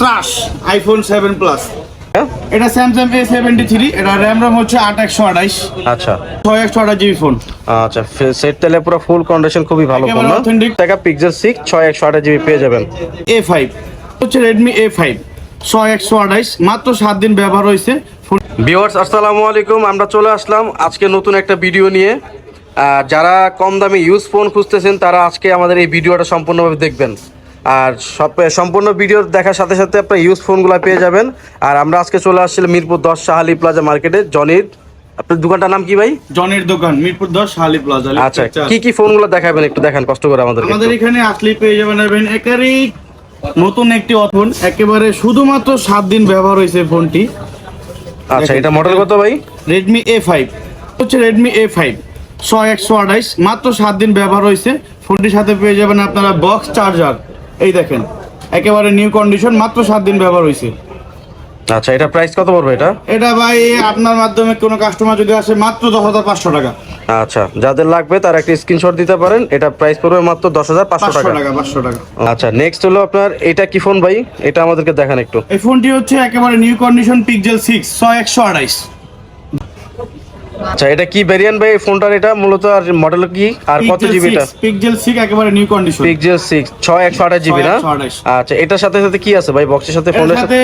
ত্রাস iPhone seven plus? এটা Samsung A seventy three এটা র্যাম রম হচ্ছে আট একশো আঠাইশ আচ্ছা। ছয় একশো আঠাশ জিবি ফোন আচ্ছা সেট তাহলে পুরো ফুল কন্ডিশন খুবই ভালো ফোন authentic। টাকা পিক্সেল সিক্স ছয় একশো আঠাশ জিবি পেয়ে যাবেন। এ ফাইভ হচ্ছে রেডমি এ ফাইভ ছয় একশো আঠাইশ মাত্র সাত দিন ব্যবহার হয়েছে। ভিউয়ার্স আসসালামু আলাইকুম আমরা চলে আসলাম আজকে নতুন একটা ভিডিও নিয়ে। যারা কম দামে ইউজ ফোন খুঁজতেছেন তারা আজকে আমাদের এই ভিডিওটা সম্পূর্ণভাবে দেখবেন। আর সব সম্পূর্ণ ভিডিও দেখার সাথে সাথে আপনার ইউজ ফোনগুলো পেয়ে যাবেন। আর আমরা আজকে চলে আসছিলাম মিরপুর দশ শাহালি প্লাজা মার্কেটে জনির আপনার দোকানটার নাম কি ভাই? জনের দোকান মিরপুর দশ হালি প্লাজা আচ্ছা কি কি ফোনগুলো দেখাবেন একটু দেখান কষ্ট করে আমাদের আমাদের এখানে আসলেই পেয়ে যাবেন একেবারেই নতুন একটি ফোন একেবারে শুধুমাত্র সাত দিন ব্যবহার হয়েছে ফোনটি আচ্ছা এটা মডেল কত ভাই? রেডমি এ ফাইভ হচ্ছে রেডমি এ ফাইভ ছয় একশো আঠাইশ মাত্র সাত দিন ব্যবহার হয়েছে। ফোনটির সাথে পেয়ে যাবেন আপনারা বক্স চার্জার এই দেখেন একেবারে নিউ কন্ডিশন মাত্র সাত দিন ব্যবহার হয়েছে। আচ্ছা এটা প্রাইস কত পড়বে এটা? এটা ভাই আপনার মাধ্যমে কোনো কাস্টমার যদি আসে মাত্র দশ হাজার পাঁচশো টাকা। আচ্ছা যাদের লাগবে তার একটা স্ক্রিনশট দিতে পারেন এটা প্রাইস পড়বে মাত্র দশ হাজার পাঁচশো টাকা। পাঁচশো টাকা। আচ্ছা নেক্সট হলো আপনার এটা কি ফোন ভাই? এটা আমাদেরকে দেখান একটু। এই ফোনটি হচ্ছে একেবারে নিউ কন্ডিশন পিকজেল সিক্স ছয় একশো আঠাইশ। আচ্ছা এটা কি ভেরিয়েন্ট ভাই ফোনটার এটা? মূলত আর মডেল কি? আর কত জিবি এটা পিক্সেল সিক্স একেবারে নিউ কন্ডিশন পিক্সেল সিক্স ছয় একশো আঠাশ জিবি না? আচ্ছা এটার সাথে সাথে কি আছে ভাই? বক্সের সাথে ফোনের সাথে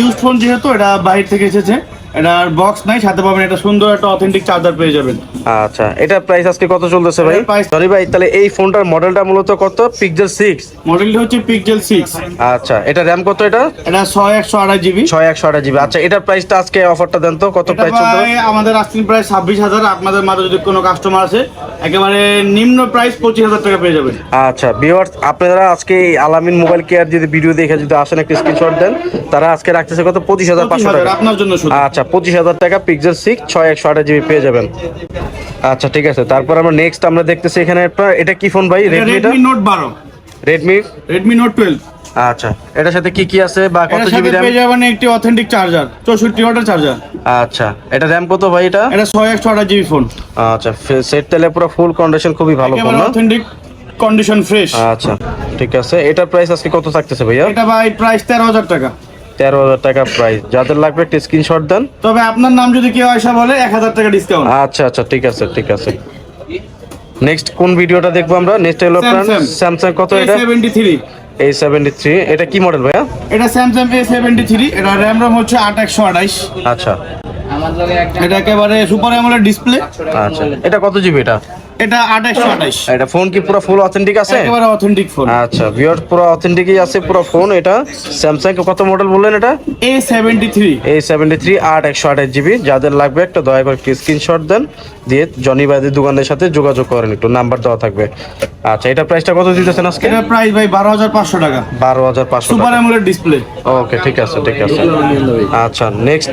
ইউজ ফোন যেহেতু এটা বাইরে থেকে এসেছে। এটার বক্স নাই সাথে পাবেন এটা সুন্দর একটা অথেন্টিক চার্জার পেয়ে যাবেন। আচ্ছা এটা প্রাইস আজকে কত চলতেছে ভাই? সরি ভাই তাহলে এই ফোনটার মডেলটা মূলত কত? পিক্সেল সিক্স মডেলটি হচ্ছে পিকজেল সিক্স আচ্ছা এটা র্যাম কত এটা? এটা ছয় একশো আড়াই জিবি ছয় একশো আঠাশ জিবি আচ্ছা এটার প্রাইসটা আজকে অফারটা দেন তো কত প্রাইস ভাই আমাদের আসছেন প্রায় ছাব্বিশ হাজার আপনাদের মাঝে যদি কোনো কাস্টমার আছে একেবারে নিম্ন প্রাইস পঁচিশ হাজার টাকা পেয়ে যাবেন। আচ্ছা ভিউয়ার্স আপনারা আজকে এই আলামিন মোবাইল কেয়ার যদি ভিডিও দেখে যদি আসেন একটা স্ক্রিনশট দেন তারা আজকে রাখতেছে কত? পঁচিশ হাজার পঁচিশ পাঁচশো হাজার টাকা। আপনার জন্য শুধু। আচ্ছা পঁচিশ হাজার টাকা পিক্সেল সিক্স ছয় একশো আঠাশ জিবি পেয়ে যাবেন। আচ্ছা ঠিক আছে। তারপর আমরা নেক্সট আমরা দেখতেছি এখানে আপনার এটা কি ফোন ভাই? রেডমি নোট বারো। রেডমি রেডমি নোট টুয়েলভ আচ্ছা এটার সাথে কি কি আছে বা কত জিবি সাথে পেয়ে যাবেন একটি অথেন্টিক চার্জার ওয়াটের চার্জার আচ্ছা এটা কত ভাই এটা? এটা ছয় একশো আঠাশ জিবি ফোন আচ্ছা সেট তাহলে পুরো ফুল কন্ডিশন খুবই ভালো ফোন না? অথেন্টিক কন্ডিশন ফ্রেশ আচ্ছা ঠিক আছে। এটার প্রাইস আজকে কত থাকতেছে ভাইয়া? এটা ভাই প্রাইস তেরো হাজার টাকা। তেরো হাজার টাকা প্রাইস যাদের লাগবে একটা স্ক্রিনশট দেন। তবে আপনার নাম যদি কেউ আসা বলে এক হাজার টাকা ডিসকাউন্ট আচ্ছা আচ্ছা ঠিক আছে ঠিক আছে। নেক্সট কোন ভিডিওটা দেখব আমরা? নেক্সট হলো আপনার স্যামসাং কত এটা? সেভেন্টি থ্রি এই সেভেন্টি থ্রি এটা কি মডেল ভাইয়া? এটা স্যামসাং এ সেভেন্টি থ্রি এটা র্যাম রম হচ্ছে আট একশো আঠাইশ আচ্ছা। এটা একেবারে সুপার অ্যামোলেড ডিসপ্লে আচ্ছা। এটা কত জিবি এটা? এটা এটা ফোন কি পুরো ফুল অথেন্টিক আছে? একেবারে অথেন্টিক ফোন আচ্ছা পুরো অথেন্টিকই আছে পুরো ফোন এটা। স্যামসাং কত মডেল বললেন এটা? এ সেভেন্টি থ্রি এই সেভেন্টি থ্রি আট একশো আঠাশ জিবি যাদের লাগবে একটা দয়া করে একটি স্ক্রিনশট দেন দিয়ে জনি দোকানের সাথে যোগাযোগ করেন একটু নাম্বার দেওয়া থাকবে। আচ্ছা এটা প্রাইসটা কত দিতেছেন আজকে? এটা প্রাইস ভাই বারো হাজার পাঁচশো টাকা। সুপার অ্যামোলেড ডিসপ্লে ওকে ঠিক আছে ঠিক আছে। আচ্ছা নেক্সট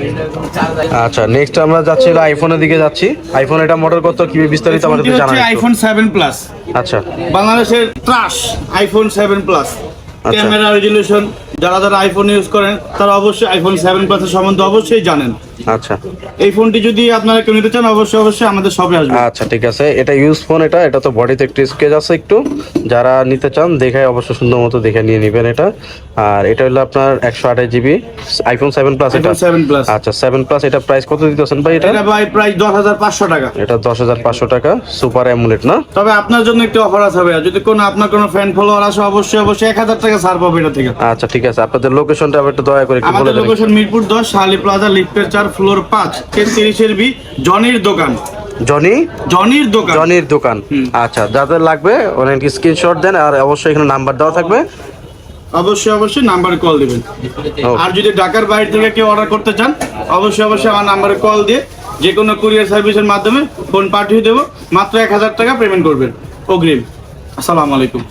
আচ্ছা নেক্সট আমরা যাচ্ছি আইফোনের দিকে যাচ্ছি। আইফোন এটা মডেল কত? কি বিস্তারিত আমাদের হচ্ছে আইফোন 7 প্লাস আচ্ছা। বাংলাদেশের trash iPhone 7 plus. Camera resolution যারা যারা আইফোন ইউজ করেন তারা অবশ্যই আইফোন সেভেন প্লাসের সম্বন্ধে অবশ্যই জানেন। আচ্ছা। এই ফোনটি যদি আপনারা কেউ নিতে চান অবশ্যই অবশ্যই আমাদের শপে আসবেন। আচ্ছা ঠিক আছে। এটা ইউজ ফোন এটা এটা তো বডিতে একটু স্কেচ আছে একটু। যারা নিতে চান দেখে অবশ্যই সুন্দর মতো দেখে নিয়ে নেবেন এটা। আর এটা হলো আপনার একশো আঠাশ জিবি আইফোন সেভেন প্লাস এটা। সেভেন প্লাস আচ্ছা সেভেন প্লাস এটা প্রাইস কত দিতেছেন ভাই এটা? ভাই প্রাইস দশ হাজার পাঁচশো টাকা। এটা দশ হাজার পাঁচশো টাকা সুপার অ্যামুলেট না? তবে আপনার জন্য একটু অফার আছে ভাইয়া। যদি কোনো আপনার কোনো ফ্যান ফলোয়ার আসে অবশ্যই অবশ্যই এক হাজার টাকা ছাড় পাবে এটা থেকে। আচ্ছা ঠিক আছে। আপনাদের লোকেশনটা একটু দয়া করে একটু বলে আমাদের লোকেশন মিরপুর দশ শালি প্লাজা লিফটের চার ফ্লোর পাঁচ তেত্রিশের বি জনির দোকান। জনি? জনির দোকান। জনির দোকান। আচ্ছা যাদের লাগবে অনেক স্ক্রিনশট দেন আর অবশ্যই এখানে নাম্বার দেওয়া থাকবে। অবশ্যই অবশ্যই নাম্বারে কল দিবেন। আর যদি ঢাকার বাইরে থেকে কেউ অর্ডার করতে চান অবশ্যই অবশ্যই আমার নাম্বারে কল দিয়ে যে কোনো কুরিয়ার সার্ভিসের মাধ্যমে ফোন পাঠিয়ে দেবো। মাত্র এক হাজার টাকা পেমেন্ট করবেন। অগ্রিম। আসসালামু আলাইকুম।